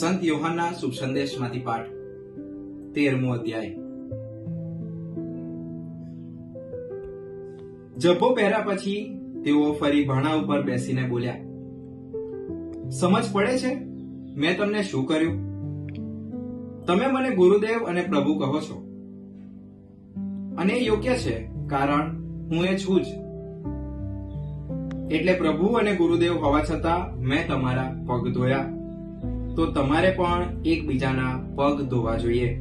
સંત યોહાનના શુભ સંદેશમાંથી પાઠ, તેરમો અધ્યાય. જબ્બો પહેર્યા પછી તેઓ ફરી ભાણા ઉપર બેસીને બોલ્યા, સમજ પડે છે? મેં તમને શું કર્યું? તમે મને ગુરુદેવ અને પ્રભુ કહો છો. અને એ યોગ્ય છે, કારણ હું એ છું જ. એટલે પ્રભુ અને ગુરુદેવ હોવા છતાં મેં તમારા પગ ધોયા. તો તમારે પણ એકબીજાના પગ ધોવા જોઈએ.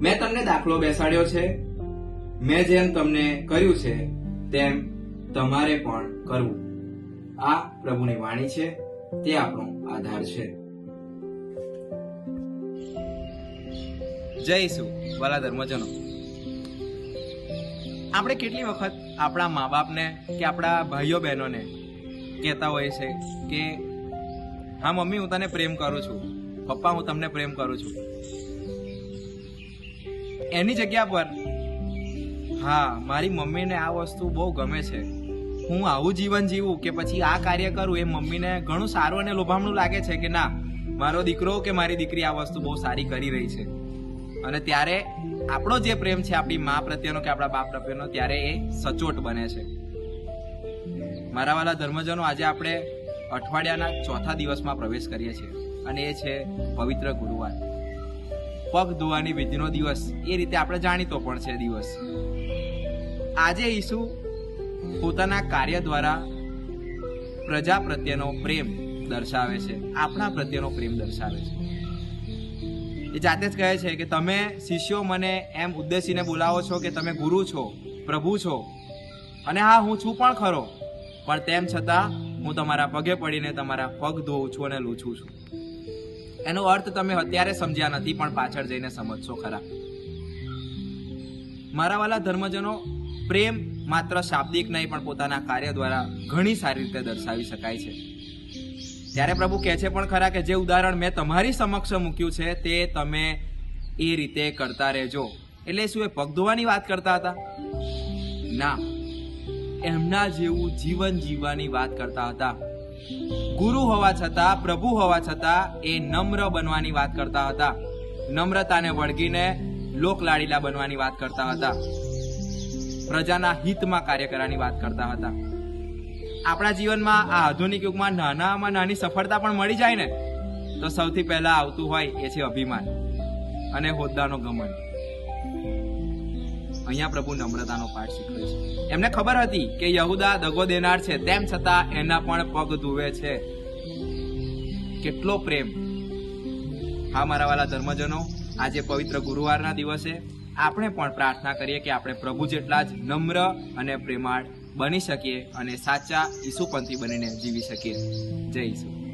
મેં તમને દાખલો બેસાડ્યો છે. મેં જેમ તમને કર્યું છે, તેમ તમારે પણ કરવું. આ પ્રભુની વાણી છે, તે આપણો આધાર છે. જય ઈસુ ધર્મજનો. આપણે કેટલી વખત આપણા મા બાપને કે આપણા ભાઈઓ બહેનોને કહેતા હોય છે કે હા, મમ્મી, હું તને પ્રેમ કરું છું. પપ્પા, હું તમને પ્રેમ કરું છું. એની જગ્યા પર, હા, મારી મમ્મીને આ વસ્તુ બહુ ગમે છે. હું આવું જીવન જીવું કે પછી આ કાર્ય કરું, એ મમ્મીને ઘણું સારું અને લોભામણું લાગે છે કે ના, મારો દીકરો કે મારી દીકરી આ વસ્તુ બહુ સારી કરી રહી છે. અને ત્યારે આપણો જે પ્રેમ છે, આપણી મા પ્રત્યેનો કે આપણા બાપ પ્રત્યેનો, ત્યારે એ સચોટ બને છે. મારા વાલા ધર્મજનો, આજે આપણે અઠવાડિયાના ચોથા દિવસમાં પ્રવેશ કરીએ છીએ અને એ છે પવિત્ર ગુરુવાર. પગ ધોવાની વિધિનો દિવસ, એ રીતે આપણે જાણીતો પણ છે દિવસ. આજે ઈસુ પોતાના કાર્ય દ્વારા પ્રજા પ્રત્યેનો પ્રેમ દર્શાવે છે, આપણા પ્રત્યેનો પ્રેમ દર્શાવે છે. એ જાતે જ કહે છે કે તમે શિષ્યો મને એમ ઉદ્દેશીને બોલાવો છો કે તમે ગુરુ છો, પ્રભુ છો. અને હા, હું છું પણ ખરો. પણ તેમ છતાં હું તમારા પગે પડીને તમારા પગ ધોઉં છું અને લૂછું છું. એનો અર્થ તમે અત્યારે સમજ્યા નથી, પણ પાછળ જઈને સમજશો ખરા. મારા વાલા ધર્મજનો પ્રેમ માત્ર શાબ્દિક નહીં, પણ પોતાના કાર્ય દ્વારા ઘણી સારી રીતે દર્શાવી શકાય છે. ત્યારે પ્રભુ કહે છે પણ ખરા કે જે ઉદાહરણ મેં તમારી સમક્ષ મૂક્યું છે, તે તમે એ રીતે કરતા રહેજો. એટલે શું એ પગ ધોવાની વાત કરતા હતા? ના. એમના જેવું જીવન જીવવાની વાત કરતા હતા. ગુરુ હોવા છતાં, પ્રભુ હોવા છતાં એ નમ્ર બનવાની વાત કરતા હતા. નમ્રતાને વળગીને લોકલાડીલા બનવાની વાત કરતા હતા. પ્રજાના હિતમાં કાર્ય કરવાની વાત કરતા હતા. આપણા જીવનમાં આ આધુનિક યુગમાં નાનામાં નાની સફળતા પણ મળી જાય ને, તો સૌથી પહેલા આવતું હોય એ છે અભિમાન અને હોદ્દાનો ગમન. અહીંયા પ્રભુ નમ્રતાનો પાઠ શીખવે છે. એમને ખબર હતી કે યહુદા દગો દેનાર છે, તેમ છતાં એના પણ પગ ધુવે છે. કેટલો પ્રેમ. હા, મારા વાલા ધર્મજનો, આજે પવિત્ર ગુરુવારના દિવસે આપણે પણ પ્રાર્થના કરીએ કે આપણે પ્રભુ જેટલા જ નમ્ર અને પ્રેમાળ બની શકીએ અને સાચા ઈસુપંથી બનીને જીવી શકીએ. જય ઈસુ.